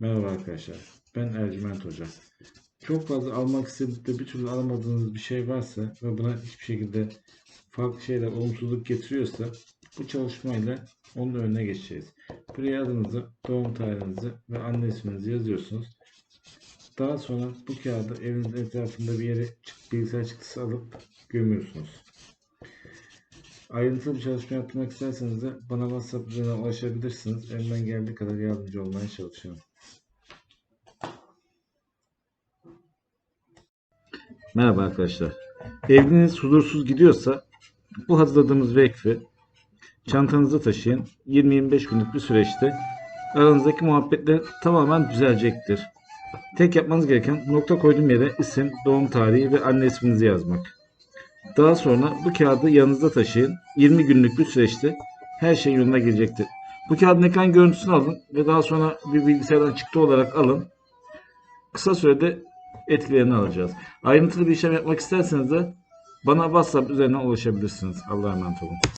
Merhaba arkadaşlar. Ben Ercüment Hoca. Çok fazla almak istedip de bir türlü alamadığınız bir şey varsa ve buna hiçbir şekilde farklı şeyler olumsuzluk getiriyorsa bu çalışmayla onun önüne geçeceğiz. Buraya adınızı, doğum tarihinizi ve anne isminizi yazıyorsunuz. Daha sonra bu kağıdı evinizin etrafında bir yere bilgisayar çıktısı alıp gömüyorsunuz. Ayrıntılı bir çalışma yapmak isterseniz de bana WhatsApp üzerinden ulaşabilirsiniz. Elimden geldiği kadar yardımcı olmaya çalışıyorum. Merhaba arkadaşlar. Evliliğiniz huzursuz gidiyorsa bu hazırladığımız vekfi çantanızda taşıyın. 20-25 günlük bir süreçte aranızdaki muhabbetler tamamen düzelecektir. Tek yapmanız gereken nokta koyduğum yere isim, doğum tarihi ve anne isminizi yazmak. Daha sonra bu kağıdı yanınızda taşıyın. 20 günlük bir süreçte her şey yoluna girecektir. Bu kağıdın ekran görüntüsünü alın ve daha sonra bir bilgisayardan çıktı olarak alın. Kısa sürede etkilerini alacağız. Ayrıntılı bir işlem yapmak isterseniz de bana WhatsApp üzerinden ulaşabilirsiniz. Allah'a emanet olun.